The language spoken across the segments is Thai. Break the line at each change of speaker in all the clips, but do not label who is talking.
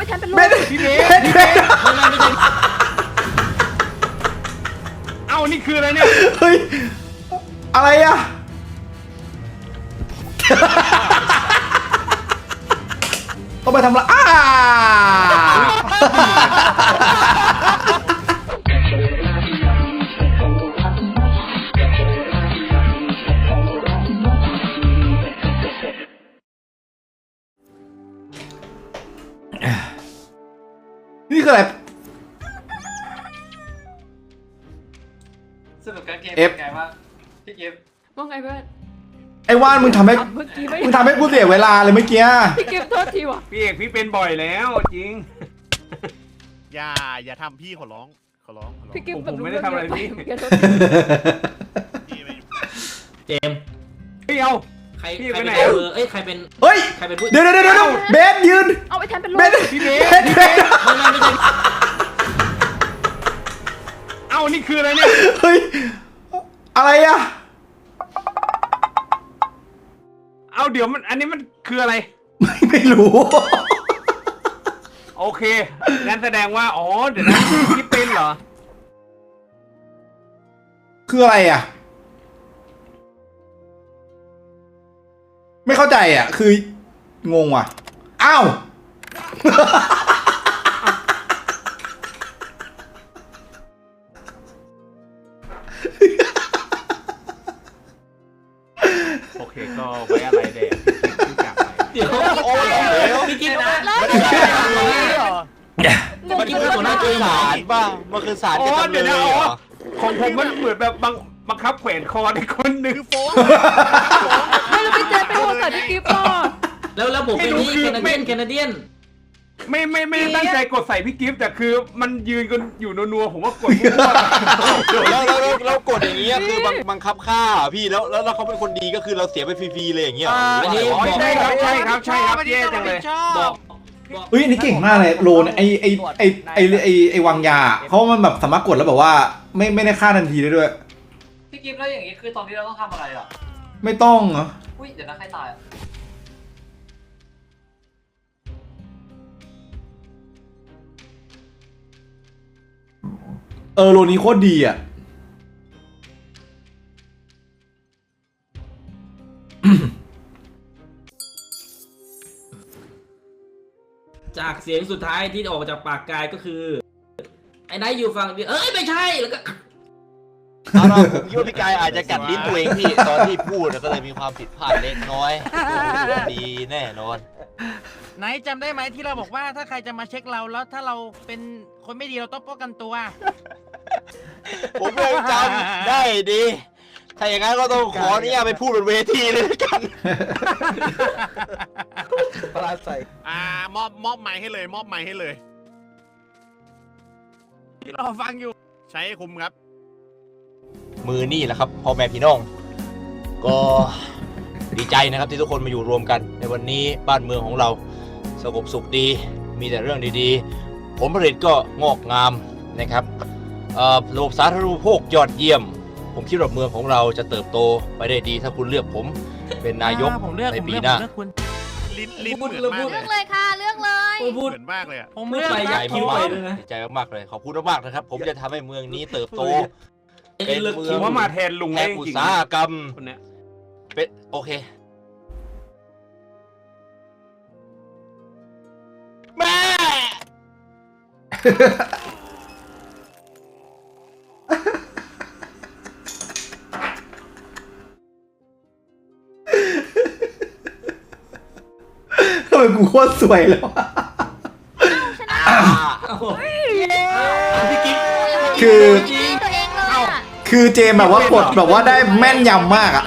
ไอ้แทนเป็นลม
เบน
พี่เบ
เบ
ส
น
พี่
เบ
เบ
น
ส
ไม่ไม่ไม่ใช่
เอ้านี่คืออะไรเนี่ย
เฮ้ย อะไรอะ ต้องไปทำละอ้า
สรุปการเกม
เอฟ
เป็นไงบ้างพี่กิฟต์
ว่าไงเพื่อน
ไอ้ว่านมึงทำให้
อะเมื่อกี้ไม่
มึงทำให้กูเสียเวลาเลยเมื่อกี้
พี่กิฟต์โทษทีว่ะ
พี่เอกพี่เป็นบ่อยแล้วจริง
อย่าอย่าทำพี่ขอร้องขอร้องขอร้อง
พี่กิฟต์
ผม
แบบ
ไม่ได้ทำอะไรพี่
เมื่อกี้โทษที
พี่ไม่
เจมส์
เฮ้ยเอา
ใคร
พี่
ใคร
ไป
เป็น
ไหน
เออเอ้ยใครเป็น
เฮ้ย
ใครเป็นผู้
เดี๋ยวเดี๋ยวเดี๋ยวเดี๋ยวเบสยืน
เอาไอ้แทนเป็นลม
เบส
พี่เบส
เบส
พี่
เบ
เบ
ส
ส
ไม่ไม่ไม่ใช่
เอ้านี่คืออะไรเนี่ย
เฮ้ย อะไรอะ
เอาเดี๋ยวมัน อันนี้มันคืออะไร
ไม่ไม่รู้
โอเค งั้นแสดงว่า อ๋อ เดี๋ยวนะพี่เป็นเหรอ
คืออะไรอะ ไม่เข้าใจอะ คืองงว่ะ อ้าว
ไว้อะไรแดงพี่จากไป
เดี๋ยว
โอ้ยเดี๋ยว
พี่กิ๊ฟ
แล้ว
ไม่ได้เหรอ
งง
มัน
จริ
คื
ง
อหัวหน้าเกมเหรอ
ศาลป่ะมันคือศาล
อ๋
กับ
อ
จำเล
เดี๋ย
ยว
นะ
เหร
อ๋อ
อ
ของผมมันเหมือนแบบบังบังคับแขวนคอในคนหนึ่ง
คือโฟ้ง
ไม่แล้วพี่เจมส์เป็นคนใส่พี่กิฟต์อะ
แล้วแล้วผมเป็นนี่
ไม่รู้คือ
แคนาเดียนแคนาเดียน
ไม่ไม่ไม่ได้ตั้งใจกดใส่พี่กิฟต์แต่คือมันยืนกันอยู่นัวๆผมว่ากดมั่ว
แล้วแล้วแล้วแล้วกดอย่างเงี้ยคือบังบังคับฆ่าอะพี่แล้วแล้วแล้วเขาเป็นคนดีก็คือเราเสียไปฟรีๆเลยอย่างเงี้ยเหรอ
อันนี้
ๆอ๋อ
บอก
ใช่ครับใช่ครับใช่ครับเย่จังเลย
บอกบอก
เฮ้ยอันนี้เก่งมากเลยโลนไอไอไอไอไอไอวางยาเพราะมันแบบสามารถกดแล้วแบบว่า ไม่ไม่ได้ฆ่าทันทีได้ด้วย
พี่กิฟต์แล้วอย่างนี้คือตอนนี้เราต้องทำอะไรอะ
ไม่ต้องเหรอ
อุ้ยเดี๋ยวนะใครตายอะ
ออโลนี้โคตรดีอะ
จากเสียงสุดท้ายที่ออกจากปากกายก็คือ ไอ้นายอยู่ฝั่งเดียวเอ้ยไม่ใช่แล้วก็
เอาล่ะผมคิดว่าพี่กายอาจจะกัดลิ้นตัวเองพี่ตอนที่พูดก็เลยมีความผิดพลาดเล็กน้อยดีแน่นอน
ไหนจำได้ไหมที่เราบอกว่าถ้าใครจะมาเช็คเราแล้วถ้าเราเป็นคนไม่ดีเราต้องป้องกันตัว
ผมยังจำได้ดี ถ้าอย่างนั้นก็ต้องขออนุญาตไปพูดบนเวทีเลยละกัน
ปราศัย
อ่ามอบมอบไม้ให้เลย มอบไม้ให้เลย
ที่เราฟังอยู่
ใช้ให้คุ้มครับ
มือนี่แหละครับพ่อแม่พี่น้อง ก็ ดีใจนะครับที่ทุกคนมาอยู่รวมกัน ในวันนี้บ้านเมืองของเราสงบสุขดี มีแต่เรื่องดีๆ ผลผลิตก็งอกงามนะครับเอ่อระบบสาธารณูปโภคยอดเยี่ยม ผมคิดว่าเมืองของเราจะเติบโตไปได้ดี ถ้าคุณเลือกผมเป็นนายก
อ่ผมเลือก
ใน
ผม
ปี
เลือก
หน้า
ผมเลือกคุณ
ลิ้นลิ้น
พูด
เหมือน
เลย
มา
พู
ก
ด
เล
เลือยกเลยค่ะ เลือกเลย
พูด
เหมือนมากเลยอะ
ผม
พูด
เลือก
ไปอยาก
ใจ
คิ้ว
มา
ไป
ก
ด้วยนะ
ดีใจมากๆเลย ขอบคุณมากๆนะครับ ผมจะทำให้เมืองนี้เติบโต
ไอ้เลือก
เป็น
คิ้
ผ
ว
มว่ามาแทนลุง
แห่
ได้
ง
จ
อุต
ริง
สาหกรรม
ๆคนเนี้ย
เป็นโอเค แม่
ทำไมกูโคตรสวยแล้วอะ
พี่กิ๊ฟ
คือ
ตัวเองเลยอะ
คือเจมแบบว่ากดแบบว่าได้แม่นยำมากอะ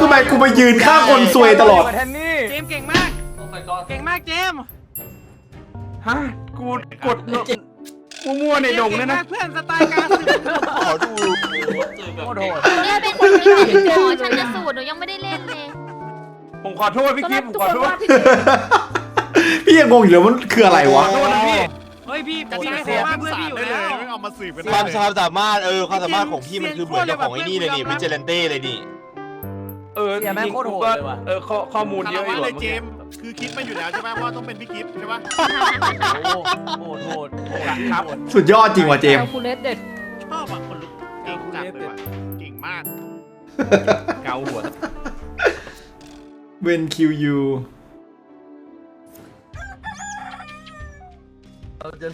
ทำไมกูไปยืนข้างคนสวยตลอด
แทนนี่
เจมส์เก่งมาก
โอ้ my god
เก่งมากเจมส์
ฮะกูกดมั่วๆในดง
เก่
เนี่ย
ง
นะ
มากเพื่อนสไตล์การสืบ
ขอดู
โคตรโหด
เนี่ยเป็นคนที่เห็นหมอชันสูตรหนูยังไม่ได้เล่นเลย
ผมขอโทษพี่
ตอน
กิ
แร
ฟ
ก
ต์ผม
ทุก
ขอ
คน
โทษ
ว่าพี่กิฟต์
พี่ยังงงอยู่เลยมันคืออะไรวะ
ขอโทษนะพี่
เฮ้ยพี่
กระ
พี่
จาย
เสี
เสี
ย
ย
มาก
ง
เพื่อน
สา
พี่
ร
อยู่
ได้เล
แล้
ยวไม่เอามาสืบกัน
ค
ได้
วาม
เลย
ความสามารถเออความสามารถของพี่มันคือเหมือนกับของไอ้นี่เลยนี่วิจเลนเต้เลยนี่
เออจริงๆกูก็เออข้อข้อมูลเยอะอยู่
คารวะเลย
อะ
เจมส์คือคิดมาอยู่แล้วใช่ไหมว่าต้องเป็นพี่กิฟต์ใช่ปะ
โอ้โหโหดโหด
ครับ
สุดยอดจริงว่ะเจมส์
คูเลสเด็ด
ชอบอะคนลุกเก่งจังเลยว่ะเก่งมาก
เกาหัว
เวนคิวยู
เราจะ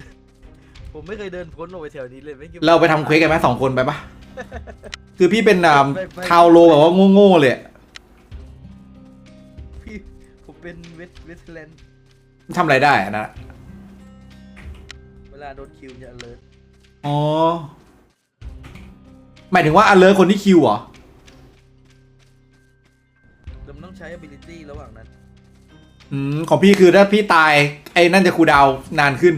ผมไม่เคยเดินพ้นออกไปแถวนี้เลยไม่คิด
เราไปทำเควสกันไหมสองคนไปปะคือพี่เป็นอ่าทาวโลแบบว่าโง่ๆเลยอะ
พี่ผม เป็นเวทเวทแลนด์
ทำอะไรได้อะนะ
เวลาโดนคิวจะเลิศ
อ๋อ หมายถึงว่าอเลอร์คนที่คิวเหรอ
แต่มันต้องใช้ ability ระหว่างนั้น
อืม ของพี่คือถ้าพี่ตาย ไอ้นั่นจะคูลดาวน์นานขึ้น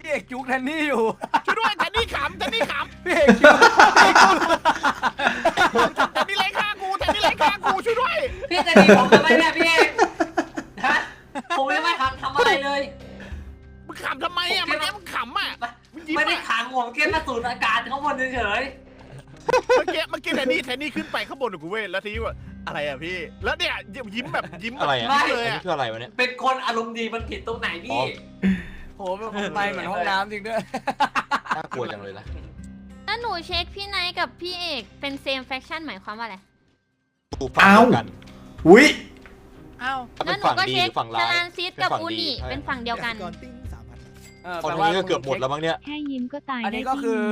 พี่เอกจุกแทนนี่อยู่
ช่วยด้วยแทนนี่ขำแทนนี่ข
พี่เอกจุกำ
แทนนี่ไล่ฆ่ากูแทนนี่ไล่ ฆ่ากูช่วยด้วย
พี่จะดีผมทำไมเนี่ยพี่เอกฮะผมยังไม่ทำทำอะไรเลย
มึงขำทำไมอะเมื่อกี้มึงขำอะมึงยิ้ม
ไม่ได้
อะ
ขังผมแค่มาสูดอากาศข้างบนเฉย
เมื่อกี้เมื่อกี้แทนนี่แทนนี่ขึ้นไปข้างบนกับกูเว้ยแล้วทีนี้ว่าอะไรอะพี่ แล้วเนี่ยยิ้มแบบยิ้มแบบ
อะไรอะ
ยิ้ม
อัน
เลย
นี้
อะ
คืออะไรวะเนี่ย
ๆเป็นคนอารมณ์ดีมันผิดตรงไหน
อ๋
พี่
อ
โหมันไปเหมือนห้องน้ำจริงด้วย
น่ากลัวจังเลยนะ
ถ้าหนูเช็คพี่ไนท์กับพี่เอกเป็นเซมแฟคชั่นหมายความว่าอะไร
ดูฝั่งเดียวกัน
อุ้ย
อ้าว
ถ้า
แล้
เป็
วนหนู
ฝั่ง
ก็
ดี
เช็
ห
ค
รือฝั่ง
ส
ร้าย
ลานซิสกับ
เป็นฝั่ง
อู
ดี
นิ
ใช่
เป็นฝั่งเดียวกัน
ตอนนี้ก็เกือบหมดแล้วมั้งเนี่ย
แค่ยิ้มก็ตาย
อันนี้
ได้
ก็
จริง
คือ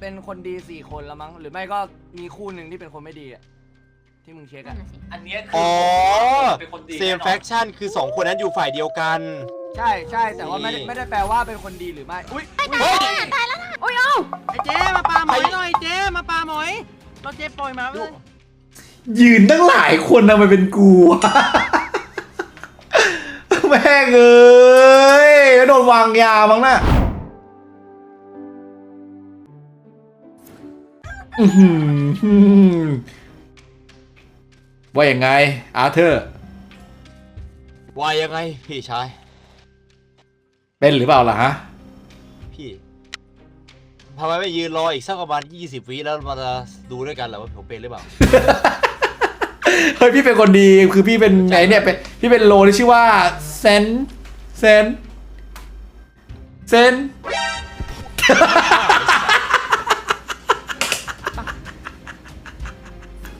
เป็นคนดีสี่คนแล้วมั้ง หรือไม่ก็มีคู่หนึ่งที่เป็นคนไม่ดีอะที่มึงเช็ค
นั่
อะ
นน่ะสิ
อันเนี้ยคื
อ๋อ
เป็นคนดี
เซมแฟคชั่นคือสองคนนั้นอยู่ฝ่ายเดียวกัน
ใช่ใช่แต่ว่าไม่ได้
นี่
ไม่ได้แปลว่าเป็นคนดีหรือไม่อุ้ย
ตายแล้วนะโอ้ยเอ้า
ไอ้เจ๊มาปาหมอยหน่อยเจ๊มาปาหมอย เราเจ๊ปล่อยมาเลย
ยืนตั้งหลายคนทำไมเป็นกูวะแม่งเอ้ยโดนวางยามั้งน่ะอื้อหือว่ายังไง อาเธอร์
ว่ายังไง พี่ชาย
เป็นหรือเปล่าล่ะฮะ
พี่ทำไมไม่ยืนรออีกสักประมาณ 20 วิแล้วมาดูด้วยกันเหรอว่าผมเป็นหรือเปล่า
เฮ้ยพี่เป็นคนดีคือพี่เป็นไงเนี่ยเป็นพี่เป็นโลที่ชื่อว่าเซนเซนเซน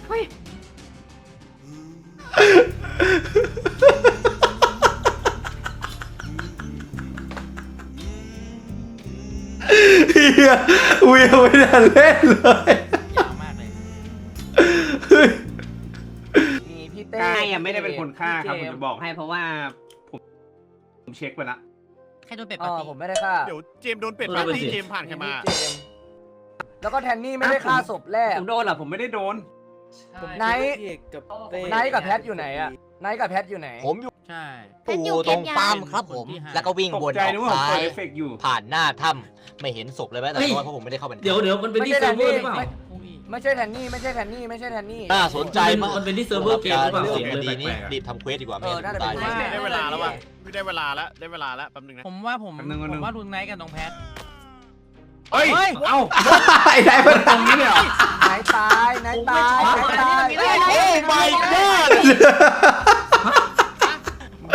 เฮ้ย
เฮียเวียไม่ได้เล่นเลย
พี่เต้
กายยังไม่ได้เป็นคนฆ่าครับผม
พี่เจ
จะบอกให้เพราะว่าผมผมเช็คไปละ
ใครโดนเป็ด
เอ
ปา
อ
ร์ตี้
ผมไม่ได้ฆ่า
เดี๋ยวเจมส์โดนเป็ด
เออ
ปาร์
ไป
ตี้
สิ
เจมส์ผ่านใครมา
พี่เจมส์แล้วก็แทนนี่ไม่ได้ฆ่าศพแรก
ผมโดนเหรอผมไม่ได้โดน
ไนท์
พี่เอกกับ
ไนท์กับแพทอยู่ไหนอะไนท์กับแพทอยู่ไหน
ผมอยู่
ใช่
แพทอยู่
ตรง
เก็บยา
ปั๊มครับผม แล้วก็วิ่ง
ต
ว
ก
น
ใจ
ออ
นึก
ก
ว่าผม
ซ้า
เปิ
ย
ดเอฟเฟกต์อยู่
ผ่านหน้าถ้ำไม่เห็นศพเลยแม้แต่น้อยเพราะผมไม่ได้เข้าไปใน
เดี๋ยวเดี๋ยวมันเป็นที่
ไม่
เซิ
ใช่
ร์ฟเวอร์หรือเปล่า
ไม่ ใช่แทนนี่ไม่ใช่แทนนี่ไม่ใช่แทนนี่
น่าสนใจมาก
มันเป็นที่เซิร์ฟเวอร์เกมหรือเปล่า
เรื่อง
เสียง
ค
เลย
ดีนี้
แปลกๆอะ
รีบทำเควสดีกว่าไม่
เออ
งั้น
น่า
ผม
จะ
ตาย
เป็น
ได้เวลาแล้วว่ะไม่ได้เวลาแล้วได้เวลาแล้วแป๊บนึงนะ
ผมว่าผม
แป๊บนึงแป๊บนึ
ผ
ง
มว่าลุงไนท์กับน้องแพท
เฮ้ย
เฮ้ย
เอ้า
ไอ้ได้มัน
ตรงนี้เลยเหรอ
ไหนตายไหนตายไหนตาย
โอ้ my god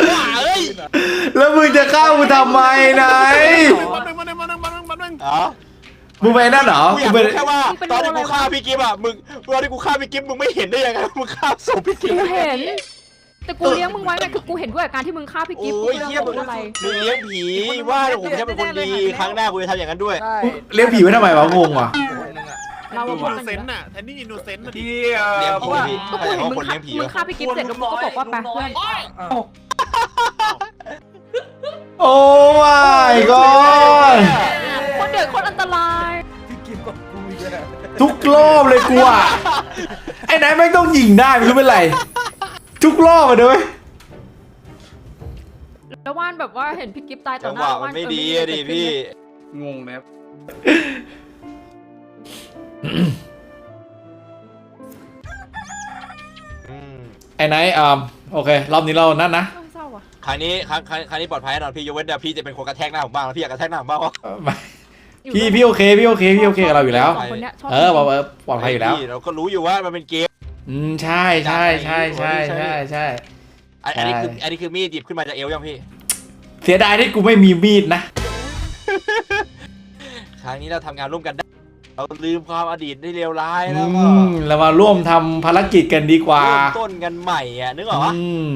ว่าเอ้ย
แล้วมึงจะเข้ากูทำไมไหน
มาหนึ่งมาหนึ่งมาหนึ่งมาหนึ่งมาหนึ่ง
อ๋อ
มึงไปนั่นเหรอ
กูอ
มึ
ยางก
ไป
รู้แค่ว่าตอนที่กูฆ่าพี่กิฟต์อะมึงตอนที่กูฆ่าพี่กิฟต์มึงไม่เห็นได้ยังไงมึงฆ่าศพพี่กิฟ
กู
ต์
เห็น แต่กูเลี้ยงมึงไว้ไงคือกูเห็นด้วยกับการที่มึงฆ่าพี่กิฟต์กู
โอ้ย
เรื่อง
เทียบ
ของอะไร
มึงเลี้ยงผีว่าผมจะเป็นคนดีครั้งหน้ากูจะทำอย่างนั้นด้วย
ใช่
เลี้ยงผีไว้ทำไมวะงงว่ะ
คนหนึงอะ
เรา
อิ
อะ
น
พอ
โน
กันอ
เซ
ยู่
นต์
แล้ว
น่ะแทนนี่อินโนเซนต์น่ะดิ
ที่เอ่อ
เลี้ยง
ผ
ผี
ม
พี่
ก็กูเห็นมึง
คน
ฆ่า
เลี้ยงผี
มึง
วะ
ฆ่าพี่กิฟต์เสร็จแล้วมึงก็บอกว่าไปเพื่อน
โอ้ my god
คนเดือดคนอันตราย
ทุกรอบเลยกูอะไอ้ไหนแม่งต้องยิงได้ไม่รู้เป็นไร ทุกรอบอะเด้ย
แล้วว่านแบบว่าเห็นพี่กิฟต์ตายต่
จั
องห
ห
น้าวะ
มัน
ว่าน
ไม่
เออ
ดี
มี
อะ
อะไร
ดิ
เกิดขึ้น
พี่
งงนะครับ
อืม
ไอ้ไหนอ่าโอเค รอบนี้เรานั่นนะ
เออเศร้าว่ะ
ครั้งนี้ครั้งครั้งครั้งนี้ปลอดภัยแน่นอนพี่ยกเว้นแต่พี่จะเป็นคนกระแทกหน้าผมบ้างแล้วพี่อยากกระแทกหน้าผมบ้างวะ
เออไม่ พี่พี่โอเคพี่โอเคพี่โอเคกับเราอยู่แล้ว
สองคนเนี้ยชอบ
เออบอกเออปลอดภัยอยู่แล้ว
พี่เราก็รู้อยู่ว่ามันเป็นเกม
อืมใช่ใช่ใช่ใช่ใช่ใช่
อันอันนี้คือ
ใช่
อันนี้คือมีดหยิบขึ้นมาจากเอวยังพี่
เสียดายที่กูไม่มีมีดนะ
ครั้งนี้เราทำงานร่วมกันได้ เราลืมความอดีตได้เลวร้าย
อื
แล้วก็
มเรามาร่วมทำภารกิจกันดีกว่า
เริ่มต้นกันใหม่อะนึกออกปะ
อืม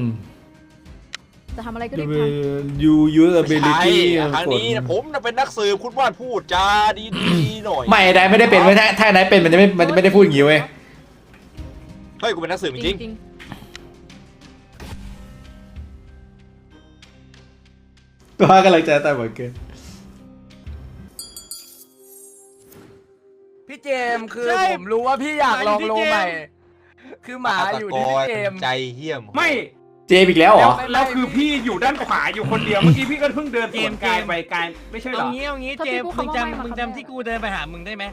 จะทำอะไรก็ได้ทำ
you use
ไม่ใช่
ability
ครั้งนี้นะผมน่ะเป็นนักสืบคุณว่านพูดจาดีๆหน่อย
ไม่ได้ไม่ได้เป็นไม่ถ้าถ้าไหนเป็นมันจะไม่มันจะไม่ได้พูดอย่างนี้เว้ย
เฮ้ยกูเป็นนักสืบจริง
จริง
ก็ว่ากำลังใจแต่เหมือนกัน
พี่เจมส์คือผมรู้ว่าพี่อยากลองโลใหม่ คือหมาอยู่ที่พี่เจมส์
ใจเหี้ยม
ไม่
เจมอีกแล้วเหร
แล้ว
อ
แล้วคือพี่อยู่ด้านขวาอยู่คนเดียว เมื่อกี้พี่ก็เพิ่งเดินสวนกายไปกายไม่ใช่เหร
เอา
อ
งี้เอางี้
ถ้า
เจ
พี่
มส์
พูด
มึง
คำว่าไม่
จำ
มา
มึง
คำแรก
จำที่กูเดินไปหามึงได้ไหม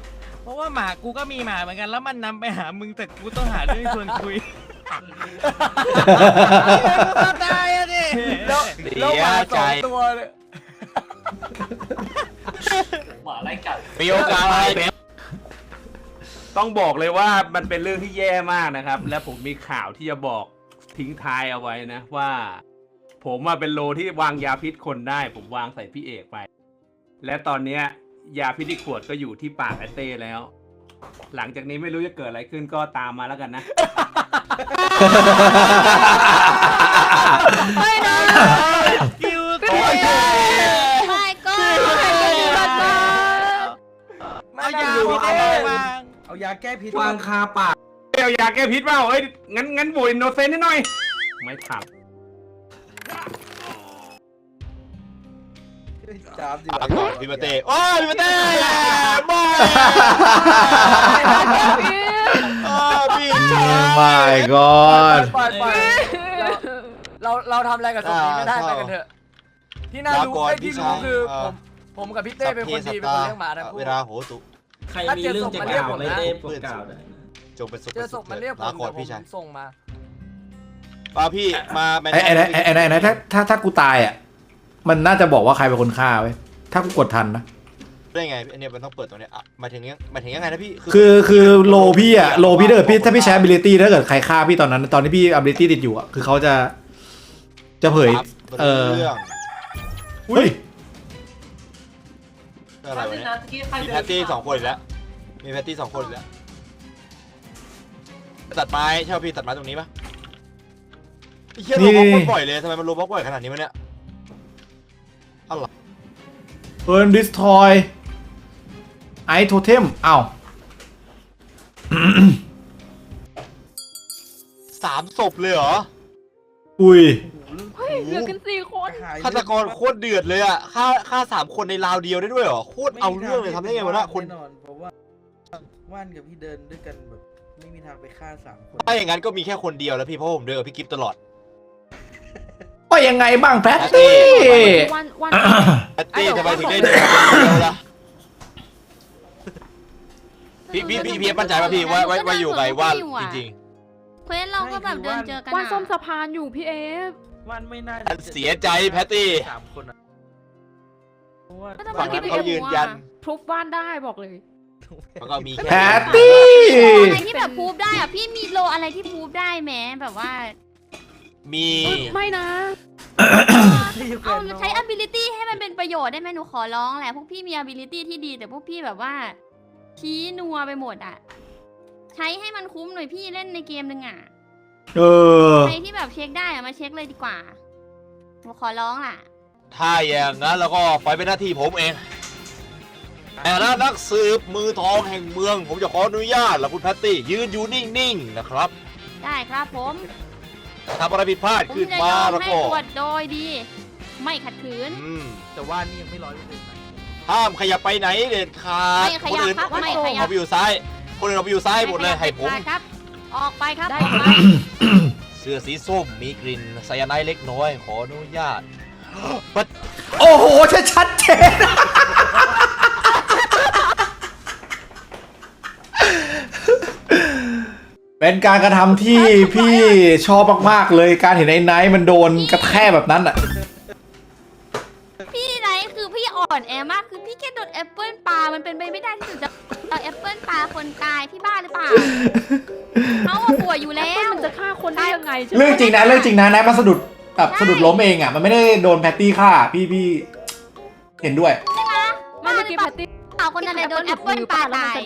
เพราะว่าหมากูก็มีหมาเหมือนกันแล้วมันนำไปหามึงแต่กูต้องหาเรื่องชวนคุยกูตายอะดิ
แล้ว
เสี
แล้วห
ย
มาส
ใจ
องตัวเลย
หมาไล่กัด
มีโอกาสอะไร
ต้องบอกเลยว่ามันเป็นเรื่องที่แย่มากนะครับ และผมมีข่าวที่จะบอก ทิ้งท้ายเอาไว้นะว่า ผมมาเป็นโลที่วางยาพิษคนได้ ผมวางใส่พี่เอกไป และตอนเนี้ย ยาพิษที่ขวดก็อยู่ที่ปากไอเต้แล้ว หลังจากนี้ไม่รู้จะเกิดอะไรขึ้นก็ตามมาแล้วกันนะ
ไม่นะ
คิว
ไม่ก็
ไม่
เอา
ได้
ยา
ดู
พี่
เอา
เต้
เลย
วาง
เอายาแก้พิษ
วางคาปาก
เอยาแก้พิษเปล่าเอ้ยงั้นงั้นโวยโนเซนให้หน่อย ไม่ท
จามสิ
อะก่อนพี่มาเต้โอ้ยพี่มาเต้ไม่อ้พี่ชาย
my god
ปล่อยปเราเราทำอะไรกับศพนี้ไม่ได้ไปกันเถอะ ที่น่ารู้
ลาก่อน
ไอ้ที่รู้คือผมผมกับพี่เต้เป็นคนดีเป็นคนเลี้ยงหมาทั้งคู่
เวลาโหตุ
ใครมีเรื่องจะกล่าวอะไรเต้ผมกล่าวได้
จงเป็นสุข
เจอศพมันเรียกผม
ลาก่อน
เดี๋ยว
พี่ชาย
ผมส่งมา
ป้าพี่มาแมน
ไอ้ไอ้ไอ้ไอ้ไอ้ไอ้ถ้าถ้าถ้ากูตายอะ มันน่าจะบอกว่าใครเป็นคนฆ่าเว้ยถ้ากูกดทันนะ
ได้ไงอันเนี้ยมันต้องเปิดตรงเนี้ยอะหมายถึงยังหมายถึงยังไงนะพี่
คือคือโลพี่อะโลพี่ถ้าเกิดพี่ถ้าพี่ใช้ ability ถ้าเกิดใครฆ่าพี่ตอนนั้น ตอนที่พี่ ability ติดอยู่อะ คือเขาจะ จะเผย
ครับ
เออ
เรื่อง
เฮ้ย
อะไรวะเนี่ย
นะที่ใคร
มี
เดิ
แพตตี้สองคนอีกแล้วมีแพตตี้สองคนอีกแล้ว ตัดไม้ใช่ป่ะพี่ตัดไม้ตรงนี้ปะไอ้เหี้ย
นี่
โลบล็อกบ่อยเลยทำไมมันโลบล็อกบ่อยขนาดนี้วะเนี่ย
เฟิร์น destroy ไอโทเทมอ้าว
สามศพเลยเหรอ
อุ้ย
เฮ้ยเหลือกันสี่คน
ฆาตกรโคตรเดือดเลยอะฆ่าฆ่าสามคนในราวเดียวได้ด้วยเหรอโคตรเอาเรื่องเลยทำได้ไงวะน่ะคน
แน่นอนเพราะว่าว่านกับพี่เดินด้วยกันแบบ ไม่มีทางไปฆ่าสามคน
ถ้าอย่างนั้นก็มีแค่คนเดียวแล้วพี่เพราะผมเดินกับพี่กิฟตลอด
ว่ายังไงบ้างแพตตี้
วันวัน
แพตตี้ทำไมถึงได้เดินคนเดียวล่ะพี่พี่พี่พี่มั่นใจป่ะพี่ว่าว่าว่าอยู่กับไอ้ว่านจริง
เควสเราก็แบบเดินเจอกัน
วันส้ม
อะ
สะพานอยู่พี่เอฟ
วันไม่น่า
ๆอันเสียใจแพตตี้
สามคนอะเพราะว่า
ก็ต้อง
ฝั่ง
คิ
นั้
ด
น
ไป
เขา
เอง
ยืน
ว่า
ยัน
พรูฟว่านได้บอกเลย
มันก็มีแค่
แพตตี้
อะไรที่แบบพูฟได้อะพี่มีโลอะไรที่พูฟได้ไหมแบบว่า
มี
เอ้ยไม่นะ
เอาใช้ ability ให้มันเป็นประโยชน์ได้ไหมหนูขอร้องแหละพวกพี่มี ability ที่ดีแต่พวกพี่แบบว่าชี้นัวไปหมดอะใช้ให้มันคุ้มหน่อยพี่เล่นในเกมหนึ่งอะ
เออ
ใครที่แบบเช็คได้อะมาเช็คเลยดีกว่าหนูขอร้องล่ะ
ถ้าอย่างนั้นแล้วก็ไปเป็นหน้าที่ผมเอง แต่ละนักสืบมือทองแห่งเมือง ผมจะขออนุญาตแล้วคุณแพตตี้ยืนอยู่นิ่งๆนะครับ
ได้ครับผม
ทำอะไรผิดพลาด
ผม
ขึ้น
จะย
มา
อม
แล้ว
ให้
ก็
ตรวจโดยดี ไม่ขัดขืน
อืม
แต่ว่านนี่ยังไม่ร้อยเปอร์เซ็นต์นะ
ห้ามขยับไปไหนเด็ดขาด
ไม่ข
คน
ยับ
อื่น
ครับไม่ขยับ
เอาไปอยู่ซ้าย คนอื่นเอาไปอยู่ซ้ายหมดเลยให้ผม
ไขยับเด็ดขาดครับ ออกไปครับ
ได้
ออกไป
เสื้อสีส้มมีกลิ่นไซยาไนด์เล็กน้อย ขออนุญาต ปัด
โอ้โหชัดชัดเจน เป็นการกระทำที่พี่ชอบมากๆเลยการเห็นไอ้ไนท์มันโดนกระแทกแบบนั้นอะ
พี่ไหนคือพี่ออ่อนแอมากคือพี่แค่โดนแอปเปิลปลา มันเป็นไปไม่ได้ที่หนูจะเอาแอปเปิลปลาคนตายพี่บ้าหรือเปล่าเขาอะป่วยอยู่แล้ว
มันจะฆ่าคนได้ยังไงใช่ไหม
เรื่องจริงนะเรื่องจริงนะนายมันสะดุดแบบสะดุดล้มเองอะมันไม่ได้โดนแพตตี้ฆ่าพี่พี่เห็นด้วย
มันจะกินแพตตี้
สาวคนนั้นเลยโดนแอปเปิลปลาตาย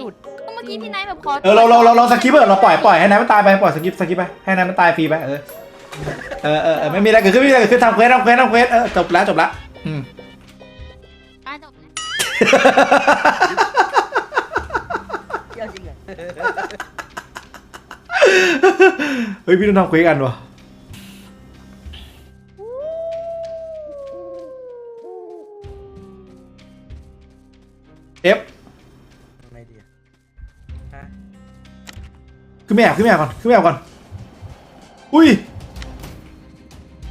เมื่อกี้พี่ไนท์แบบขอ
เออเราเราเราเราสกิปเถอะเราปล่อยปล่อยให้นายมันตายไปปล่อยสกิปสกิปไปให้นายมันตายฟรีไปเออเออเออเออไม่มีอะไรเกิดขึ้นไม่มีอะไรเกิดขึ้นทำเควสทำเควสทำเควสเออจบแล้วจบแล้วอืม
อะจบแล้ว
เที่ยวจริงเหรอ
เฮ้ยพี่ต้องทำเควสกันวะเอฟ ขึ้นไม่แอบขึ้นไม่แอบก่อนขึ้นไม่แอบก่อน อุ้ย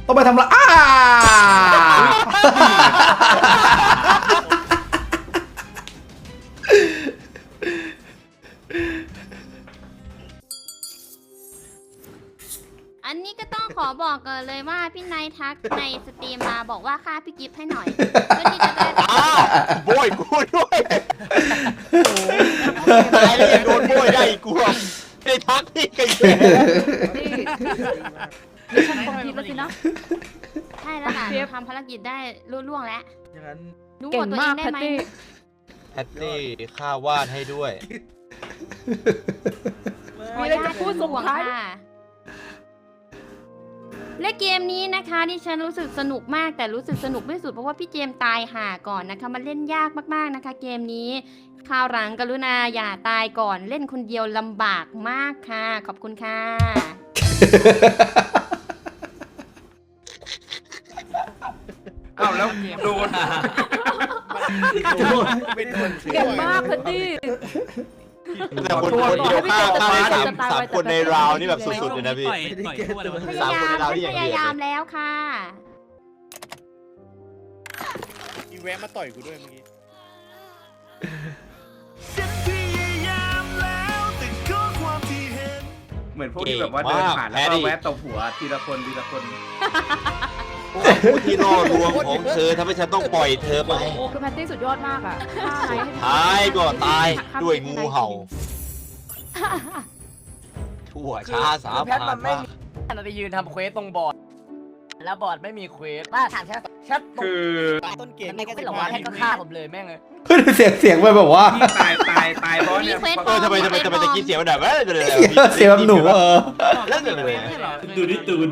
ต้องไปทำละอ้า
อันนี้ก็ต้องขอบอกกันเลยว่าพี่ไนท์ทักในสตรีมมาบอกว่าค่าพี่กิฟต์ให้หน่อยเพื่อที่จะได้
อ้าวโบยกูด้วยตายแล้วยังโดนโบยได้อีกกูอะ ไอ้ทักพี่กันแย่
นี่ฉันคงคิดแล้วสินะ
ใช่แล้วค่ะหนูทำภารกิจได้รุ่ล่วงแล้ว
อย่างนั้น
หนู
เก่
หม
ง
ดตัวเอ
มาก
งได้
แพต
ไหม
ตี้
แพตตี้ค่าวาดให้ด้วย
ขอ
มีอะไร
ญา
จะ
ต
พูดส่งท้าย
ค่ะและเกมนี้นะคะที่ฉันรู้สึกสนุกมากแต่รู้สึกสนุกไม่สุดเพราะว่าพี่เจมส์ตายห่าก่อนนะคะ มันเล่นยากมากๆนะคะ เกมนี้ คราวหลังกรุณาอย่าตายก่อนเล่นคนเดียวลำบากมากค่ะ ขอบคุณค่ะ
อ้าวแล้วโดน
เป็นคน
เก่งมากแพตตี้
แต่คนคนเดียวฆ่าฆ่าได้สามสามคนในราวนี่แบบสุดๆเลยนะพี่
ไม่ได้แก้ตัว
พ
สาม
ยา
คน
ยาม
ในเราที่
ฉั
อนย่าง
พ
เดือด
ยายาม
เลย
แล้วค่ะ
อีแวะมาต่อยกูด้วยเมื่อกี้
เหมือนพวกที่แบบว่าเดินผ่านแล้วก็แวะตบหัวทีละคนทีละคน
ผู้ที่ล่อลวงของเธอทำให้ฉันต้องปล่อยเธอไป
คือแพตตี้สุดยอดมากอะฆ่าไหนให้
ท้ายก็ตายด้วยงูเห่าชั่วช้าสา
คือแพท
ผ่า
มันนไม่
มาก
มีมันไปยืนทำเควสตรงบอร์ด แล้วบอร์ดไม่มีเควสว่าถามแชทแชทตรง
คือ
ต้นเกม
มันไม่เควสหรอวะแพทก็ฆ่าผมเลยแม่งเลย
เฮ้ยเสียงเสียงไปแบบว่า
ที่ตายตายตายเพราะเนี่ย
มีเควส
เออทำไมทำไมทำไมตะกี้เสียงมันแบบเออเดี๋ยว
เสียงแบบหนูเออ
แล้วเดี๋ยว
ดูดิตูน